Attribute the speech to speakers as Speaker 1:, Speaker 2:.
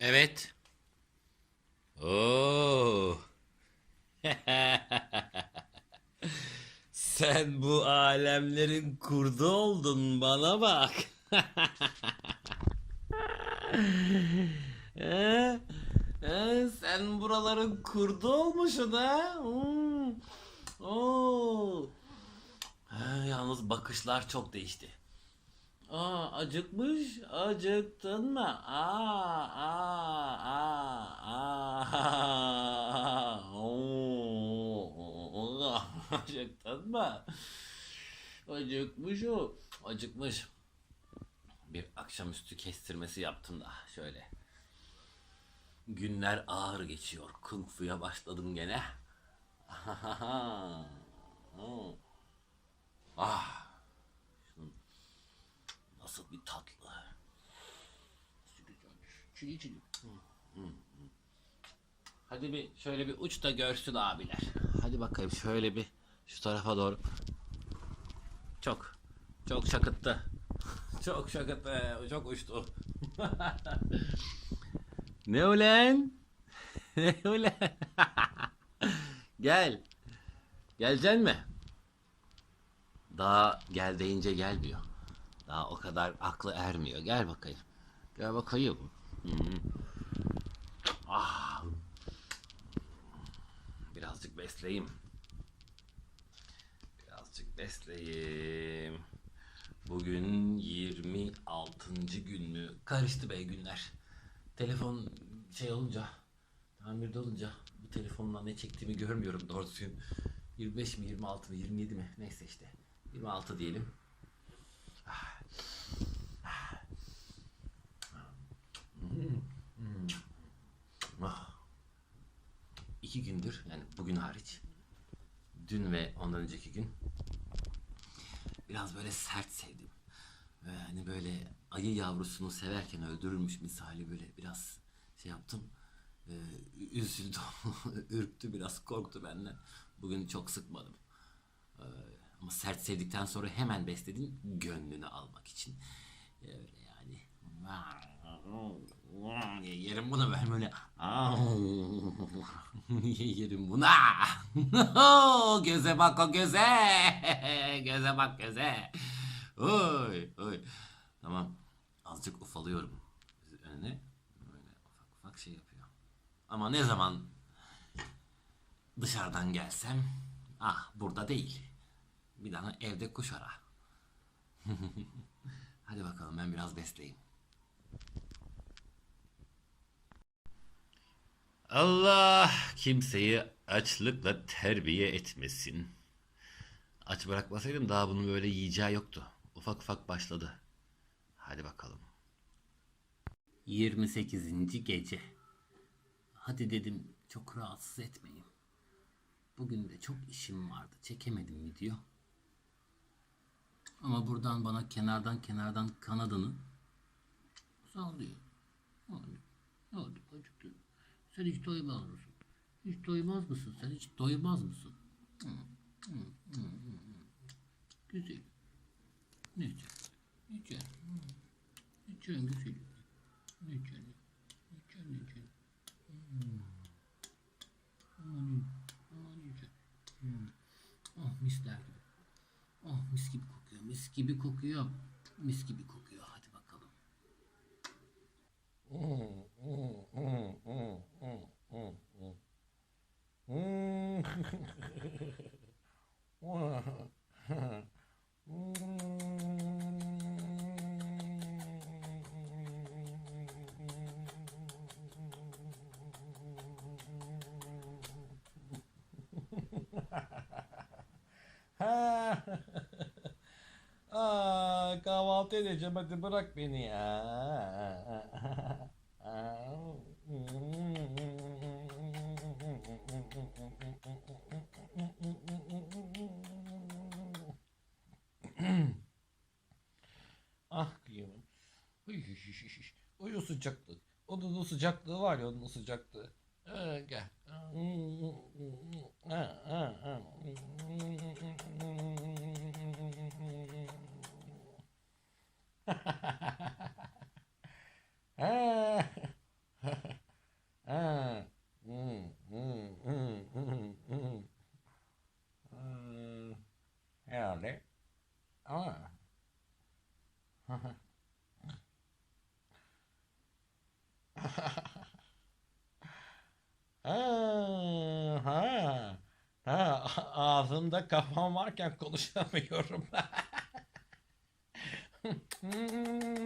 Speaker 1: Evet. Oo. Sen bu alemlerin kurdu oldun bana bak. He? He, sen buraların kurdu olmuşsun ha. Hmm. Oo. Ha, yalnız bakışlar çok değişti. Aa, acıkmış. Acıktın mı? Aa, aa, aa, aa. Oo. Acıktın mı? Acıkmış o. Acıkmış. Bir akşamüstü kestirmesi yaptım da şöyle. Günler ağır geçiyor. Kung fu'ya başladım gene. ah. Çili çili. Hadi bir şöyle bir uç da görsün abiler. Hadi bakayım şöyle bir şu tarafa doğru. Çok çok şakıttı. Çok şakıttı. Çok uçtu. ne ulan? ne ulan? Gel. Geleceksin mi? Daha gel deyince gelmiyor. Daha o kadar aklı ermiyor. Gel bakayım. Gel bakayım. Hı. Ah. Birazcık besleyeyim. Birazcık besleyeyim. Bugün 26. gün mü? Karıştı be günler. Telefon şey olunca, tamirde olunca bu telefonla ne çektiğimi görmüyorum doğru düzgün. 25 mi, 26 mı, 27 mi? Neyse işte. 26 diyelim. Ah. İki gündür yani bugün hariç dün ve ondan önceki gün biraz böyle sert sevdim. Ve hani böyle ayı yavrusunu severken öldürürmüş misali böyle biraz şey yaptım. Ee, üzüldü, ürktü biraz korktu benden. Bugün çok sıkmadım. Ee, ama sert sevdikten sonra hemen besledim gönlünü almak için. Öyle yani. Yerim bunu ben böyle. Yerim buna. göze bak o göze. göze bak göze. Oy oy. Tamam. Azıcık ufalıyorum. Önüne böyle ufak ufak şey yapıyor. Ama ne zaman dışarıdan gelsem ah burada değil. Bir daha evde kuş ara. Hadi bakalım ben biraz besleyeyim. Allah kimseyi açlıkla terbiye etmesin. Aç bırakmasaydım daha bunun böyle yiyeceği yoktu. Ufak ufak başladı. Hadi bakalım. 28. gece. Hadi dedim çok rahatsız etmeyin. Bugün de çok işim vardı. Çekemedim video. Ama buradan bana kenardan kenardan kanadını sallıyor. Hadi, hadi acıktım. Sen hiç doymaz mısın? Hiç doymaz mısın? Sen hiç doymaz mısın? Hı, hı, hı, hı. Güzel. Güzel. Ne güzel. Ne güzel. Hmm. Aman, aman. Hmm. Oh misler gibi. Oh mis gibi kokuyor. Mis gibi kokuyor. Mis gibi kokuyor. 음, 음,
Speaker 2: 음, 음, 음, 음, 음. 음. 와. 음. Kahvaltı edeceğim hadi bırak beni ya. ah kıyamam. Uy, o sıcaklık. Onun o sıcaklığı var ya onun o sıcaklığı. Ha, gel. Herhalde. Ama ha, ha,
Speaker 1: ağzımda kafam varken konuşamıyorum. Mm-hmm.